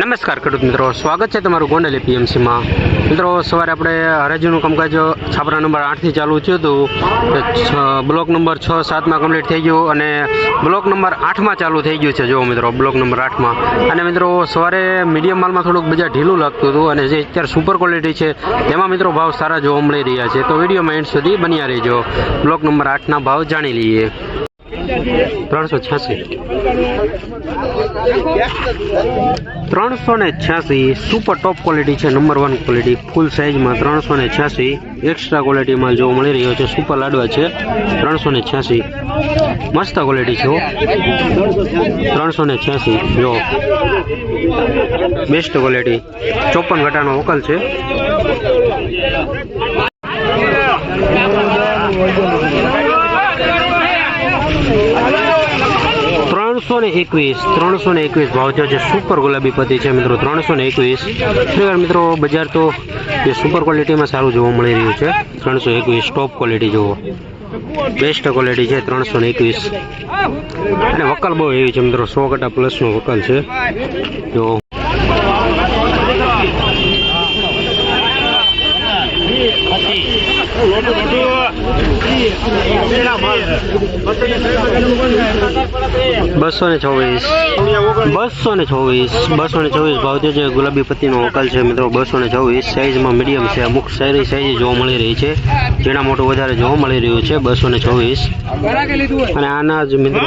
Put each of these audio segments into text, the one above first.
નમસ્કાર ખેડૂત મિત્રો, સ્વાગત છે તમારું ગોંડલ એપીએમસીમાં. મિત્રો, સવારે આપણે હરાજીનું કામકાજ છાપરા નંબર આઠથી ચાલુ થયું હતું. બ્લોક નંબર છ, સાતમાં કમ્પ્લીટ થઈ ગયું અને બ્લોક નંબર આઠમાં ચાલુ થઈ ગયું છે. જો મિત્રો, બ્લોક નંબર આઠમાં. અને મિત્રો, સવારે મીડિયમ માલમાં થોડુંક બજાર ઢીલું લાગતું હતું અને જે અત્યારે સુપર ક્વોલિટી છે તેમાં મિત્રો ભાવ સારા જોવા મળી રહ્યા છે. તો વિડીયોમાં એન્ડ સુધી બન્યા રહેજો. બ્લોક નંબર આઠના ભાવ જાણી લઈએ. ત્રણસો છ્યાસી. ત્રણસો ને છ્યાસી સુપર ટોપ ક્વોલિટી છે નંબર વન ક્વોલિટી ફૂલ સાઇઝમાં ત્રણસો ને છ્યાસી એક્સ્ટ્રા ક્વોલિટીમાં જોવા મળી રહ્યો છે સુપર લાડવા છે, ત્રણસો ને છ્યાસી. મસ્ત ક્વોલિટી છે. ત્રણસો ને છ્યાસી, જો. બેસ્ટ ક્વોલિટી ચોપન ઘટાનો વકલ છે. ત્રણસો ને એકવીસ, ત્રણસો ને એકવીસ ભાવ થયો છે સુપર ગુલાબી પતિ છે મિત્રો, ત્રણસો ને એકવીસ. મિત્રો, બજાર તો જે સુપર ક્વોલિટીમાં સારું જોવા મળી રહ્યું છે. ત્રણસો એકવીસ ટોપ ક્વોલિટી જુઓ. બેસ્ટ ક્વોલિટી છે ત્રણસો ને એકવીસ. અને વકલ બહુ એવી છે મિત્રો, સો કટા પ્લસનો વકલ છે. જો બસો ને ચોવીસ બસો ને ચોવીસ બસો ને ચોવીસ ભાવ જે ગુલાબી પત્તીનો વકાલ છે મિત્રો બસો ને ચોવીસ સાઇઝમાં મીડિયમ છે. અમુક સારી સાઇઝ જોવા મળી રહી છે. જેના મોટું વધારે જોવા મળી રહ્યું છે બસો ને ચોવીસ અને આના જ મિત્રો,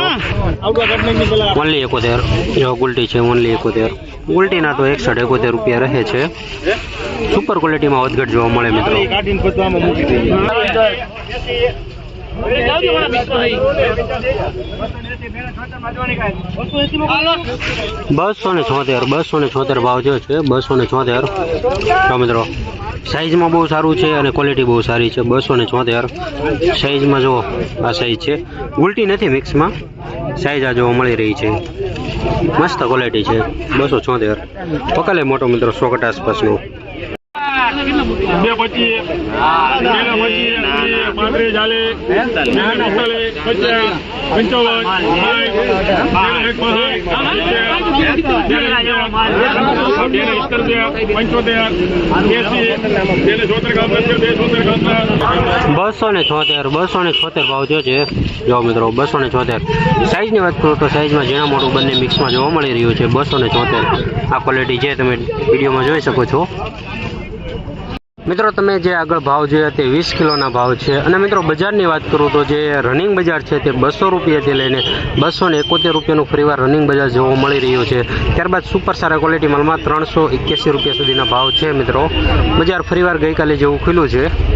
ઓનલી એકોતેર. જો ગુલટી છે, ઓનલી એકોતેર. ગુલટીના તો એકસઠ એકોતેર રૂપિયા રહે છે. સુપર ક્વોલિટીમાં વધઘટ જોવા મળે મિત્રો. બસો ને છોતેર બસો ને છોતેર ભાવ જે છે. બસો ને છોતેર. તો મિત્રો સાઈઝમાં બહુ સારું છે અને ક્વોલિટી બહુ સારી છે. બસો ને છોતેર. સાઈઝમાં જો આ સાઈઝ છે. ઉલટી નથી મિક્સમાં સાઈઝ આ જોવા મળી રહી છે. મસ્ત ક્વોલિટી છે. બસો છોતેર. પકલે મોટો મિત્રો સો કટા આસપાસનો. બે પચીસ. પચીસ પાંત્રીસ ચાલીસ. પિસ્તાલીસ પચાસ પંચાવન સાઠ બસો ને છોતેર બસો ને છોતેર ભાવ થયો છે. જો મિત્રો બસો ને છોતેર. સાઇઝની વાત કરું તો સાઇઝમાં ઝીણા મોટું બંને મિક્સમાં જોવા મળી રહ્યું છે. બસો ને છોતેર. આ ક્વોલિટી છે તમે વિડીયોમાં જોઈ શકો છો. મિત્રો, તમે જે આગળ ભાવ જોયા તે વીસ કિલોના ભાવ છે. અને મિત્રો, બજારની વાત કરું તો જે રનિંગ બજાર છે તે બસો રૂપિયાથી લઈને બસો ને એકોતેર રૂપિયાનું ફરીવાર રનિંગ બજાર જોવા મળી રહ્યું છે. ત્યારબાદ સુપર સારા ક્વોલિટી માલમાં ત્રણસો એક્યાસી રૂપિયા સુધીના ભાવ છે, મિત્રો. બજાર ફરીવાર ગઈકાલે જેવું ખુલ્યું છે.